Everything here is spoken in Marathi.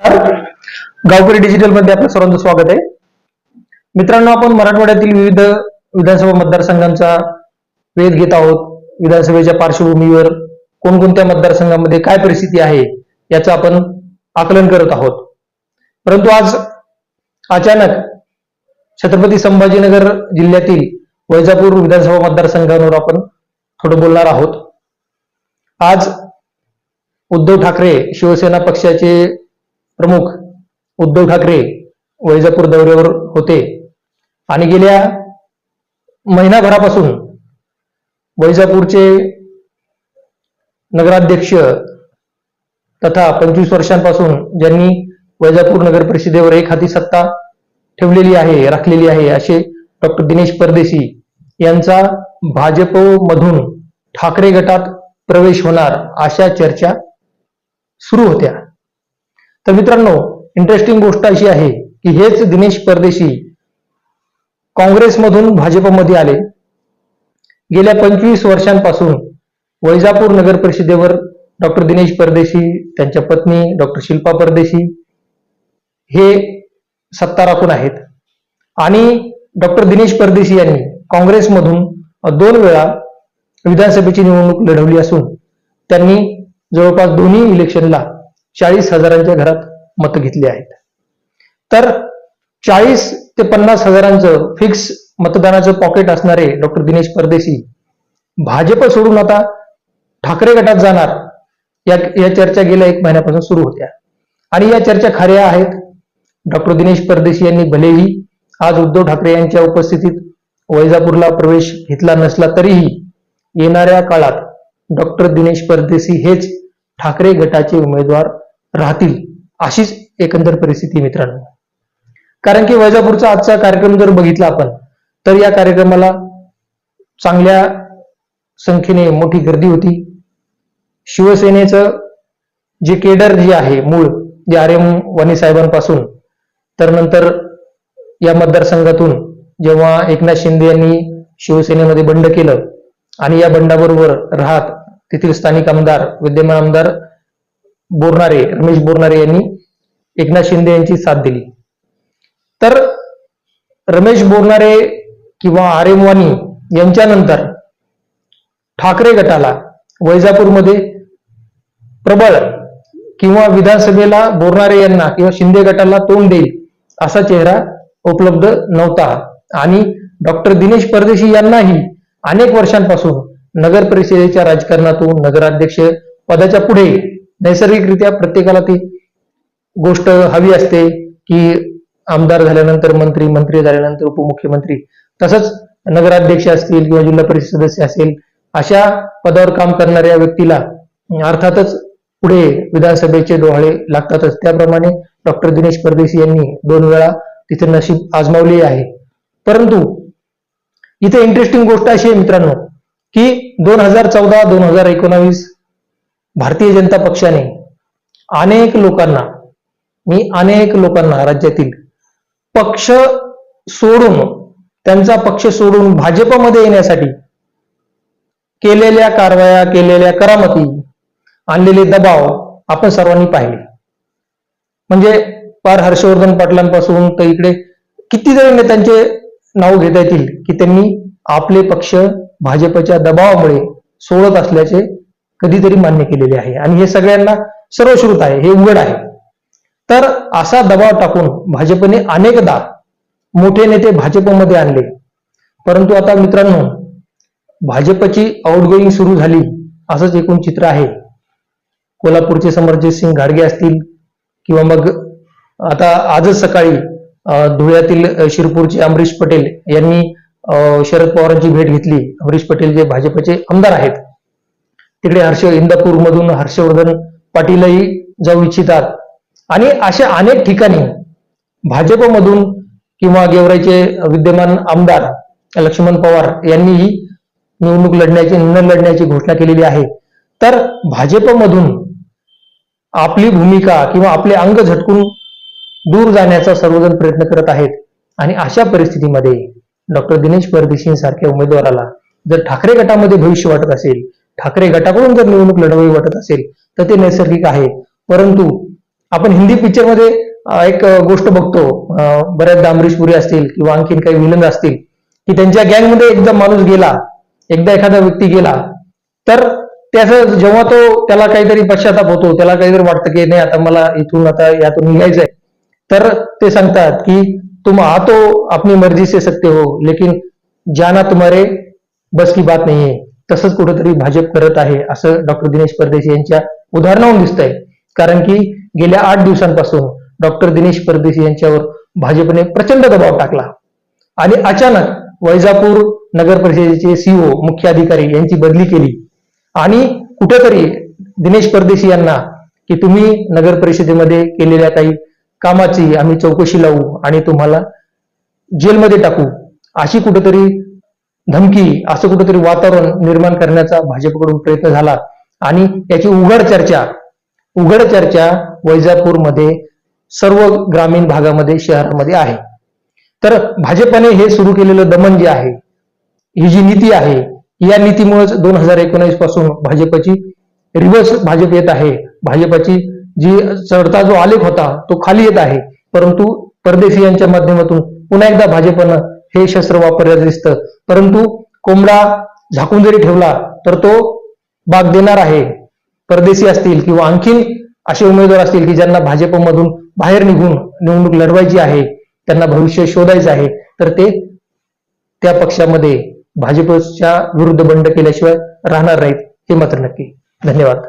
गावकरी डिजिटलमध्ये आपलं सर्वांचं स्वागत आहे. मित्रांनो आपण मराठवाड्यातील विविध विधानसभा मतदारसंघांचा वेध घेत आहोत. विधानसभेच्या पार्श्वभूमीवर कोणकोणत्या मतदारसंघामध्ये काय परिस्थिती आहे याचं आपण आकलन करत आहोत. परंतु आज अचानक छत्रपती संभाजीनगर जिल्ह्यातील वैजापूर विधानसभा मतदारसंघावर आपण थोडं बोलणार आहोत. आज उद्धव ठाकरे शिवसेना पक्षाचे प्रमुख उद्धव ठाकरे वैजापूर दौऱ्यावर होते. आणि गेल्या महिनाभरापासून वैजापूरचे नगराध्यक्ष तथा पंचवीस वर्षांपासून ज्यांनी वैजापूर नगर परिषदेवर एक हाती सत्ता ठेवलेली आहे राखलेली आहे असे डॉक्टर दिनेश परदेशी यांचा भाजपमधून ठाकरे गटात प्रवेश होणार अशा चर्चा सुरू होत्या. तर मित्रांनो इंटरेस्टिंग गोष्ट अशी आहे की हेच दिनेश परदेशी काँग्रेसमधून भाजपमध्ये आले. गेल्या पंचवीस वर्षांपासून वैजापूर नगर परिषदेवर डॉक्टर दिनेश परदेशी त्यांच्या पत्नी डॉक्टर शिल्पा परदेशी हे सत्ता राखून आहेत. आणि डॉक्टर दिनेश परदेशी यांनी काँग्रेसमधून दोन वेळा विधानसभेची निवडणूक लढवली असून त्यांनी जवळपास दोन्ही इलेक्शनला चाळीस हजारांच्या घरात मतं घेतली आहेत. तर चाळीस ते पन्नास हजारांचं फिक्स मतदानाचं पॉकेट असणारे डॉक्टर दिनेश परदेशी भाजप सोडून आता ठाकरे गटात जाणार या या चर्चा गेल्या एक महिन्यापासून सुरू होत्या. आणि या चर्चा खऱ्या आहेत. डॉक्टर दिनेश परदेशी यांनी भलेही आज उद्धव ठाकरे यांच्या उपस्थितीत वैजापूरला प्रवेश घेतला नसला तरीही येणाऱ्या काळात डॉक्टर दिनेश परदेशी हेच ठाकरे गटाचे उमेदवार राहतील अशीच एकंदर परिस्थिती मित्रांनो. कारण की वैजापूरचा आजचा कार्यक्रम जर बघितला आपण तर या कार्यक्रमाला चांगल्या संख्येने मोठी गर्दी होती. शिवसेनेचं जे केडर जे आहे मूळ जे आर एम वाणी साहेबांपासून तर नंतर या मतदारसंघातून जेव्हा एकनाथ शिंदे यांनी शिवसेनेमध्ये बंड केलं आणि या बंडाबरोबर राहत तेथील स्थानिक आमदार विद्यमान आमदार बोरणारे रमेश बोरणारे यांनी एकनाथ शिंदे यांची साथ दिली. तर रमेश बोरणारे किंवा आर एम वाणी यांच्यानंतर ठाकरे गटाला वैजापूरमध्ये प्रबळ किंवा विधानसभेला बोरणारे यांना किंवा शिंदे गटाला तोंड देईल असा चेहरा उपलब्ध नव्हता. आणि डॉक्टर दिनेश परदेशी यांनाही अनेक वर्षांपासून नगर परिषदेच्या राजकारणातून नगराध्यक्ष पदाच्या पुढे नैसर्गिकरित्या प्रत्येकाला ती गोष्ट हवी असते की आमदार झाल्यानंतर मंत्री मंत्री झाल्यानंतर उपमुख्यमंत्री तसंच नगराध्यक्ष असतील किंवा जिल्हा परिषद सदस्य असेल अशा पदावर काम करणाऱ्या व्यक्तीला अर्थातच पुढे विधानसभेचे डोहाळे लागतातच. त्याप्रमाणे डॉक्टर दिनेश परदेशी यांनी दोन वेळा तिथे नशीब आजमावले आहे. परंतु इथे इंटरेस्टिंग गोष्ट अशी आहे मित्रांनो की दोन हजार चौदा दोन हजार एकोणावीस भारतीय जनता पक्षाने अनेक लोकांना मी अनेक लोकांना राज्यातील पक्ष सोडून त्यांचा पक्ष सोडून भाजपमध्ये येण्यासाठी केलेल्या कारवाया केलेल्या करामती आणलेले दबाव आपण सर्वांनी पाहिले. म्हणजे पार हर्षवर्धन पाटलांपासून तर इकडे किती जरी नेत्यांचे नाव घेता येतील की त्यांनी आपले पक्ष भाजपच्या दबावामुळे सोडत असल्याचे कधीतरी मान्य केलेले आहे. आणि हे सगळ्यांना सर्वश्रुत आहे हे उघड आहे. तर असा दबाव टाकून भाजपने अनेकदा मोठे नेते भाजपमध्ये आणले. परंतु आता मित्रांनो भाजपची आउटगोईंग सुरू झाली असंच एकूण चित्र आहे. कोल्हापूरचे समरजित सिंग घाडगे असतील किंवा मग आता आजच सकाळी धुळ्यातील शिरपूरचे अमरीश पटेल यांनी शरद पवारांची भेट घेतली. अमरीश पटेल जे भाजपचे आमदार आहेत. तिकडे हर्ष इंदापूर मधून हर्षवर्धन पाटीलही जाऊ इच्छितात. आणि अशा अनेक ठिकाणी भाजपमधून किंवा गेवराईचे विद्यमान आमदार लक्ष्मण पवार यांनीही निवडणूक लढण्याची न लढण्याची घोषणा केलेली आहे. तर भाजपमधून आपली भूमिका किंवा आपले अंग झटकून दूर जाण्याचा सर्वजण प्रयत्न करत आहेत. आणि अशा परिस्थितीमध्ये डॉक्टर दिनेश परदेशींसारख्या उमेदवाराला जर ठाकरे गटामध्ये भविष्य वाटत असेल ठाकरे गटाकडून जर निवडणूक लढवावी वाटत असेल तर ते नैसर्गिक आहे. परंतु आपण हिंदी पिक्चरमध्ये एक गोष्ट बघतो. बऱ्याचदा अमरीश पुरी असतील किंवा आणखीन काही विलन असतील की त्यांच्या गँगमध्ये एकदा माणूस गेला एकदा एखादा व्यक्ती गेला तर त्याचं जेव्हा तो त्याला काहीतरी पश्चाताप होतो त्याला काहीतरी वाटतं की नाही आता मला इथून आता यातून निघायचंय. तर ते सांगतात की तुम आ तो अपनी मर्जी से सकते हो लेकिन जाना तुम्हारे बस की बात नाहीये तसंच कुठंतरी भाजप करत आहे असं डॉक्टर दिनेश परदेशी यांच्या उदाहरणावरून दिसतंय. कारण की गेल्या आठ दिवसांपासून डॉक्टर दिनेश परदेशी यांच्यावर भाजपने प्रचंड दबाव टाकला. आणि अचानक वैजापूर नगर परिषदेचे सीओ मुख्य अधिकारी यांची बदली केली. आणि कुठेतरी दिनेश परदेशी यांना की तुम्ही नगर परिषदेमध्ये केलेल्या काही कामाची आम्ही चौकशी लावू आणि तुम्हाला जेलमध्ये टाकू अशी कुठेतरी धमकी असं कुठेतरी वातावरण निर्माण करण्याचा भाजपकडून प्रयत्न झाला. आणि याची उघड चर्चा उघड चर्चा वैजापूरमध्ये सर्व ग्रामीण भागामध्ये शहरामध्ये आहे. तर भाजपने हे सुरू केलेलं दमन जे आहे ही जी नीती आहे या नीतीमुळेच दोन हजार एकोणीसपासून भाजपची रिव्हर्स भाजप येत आहे. भाजपची जी चढता जो आलेख होता तो खाली येत आहे. परंतु परदेशी यांच्या माध्यमातून पुन्हा एकदा भाजपनं हे शस्त्र वापरल्याचं दिसतं. परंतु कोंबडा झाकून जरी ठेवला तर तो बाग देणार आहे. परदेशी असतील किंवा आणखीन असे उमेदवार असतील की ज्यांना भाजपमधून बाहेर निघून निवडणूक लढवायची आहे त्यांना भविष्य शोधायचं आहे तर ते त्या पक्षामध्ये भाजपच्या विरुद्ध बंड केल्याशिवाय राहणार नाहीत हे मात्र नक्की. धन्यवाद.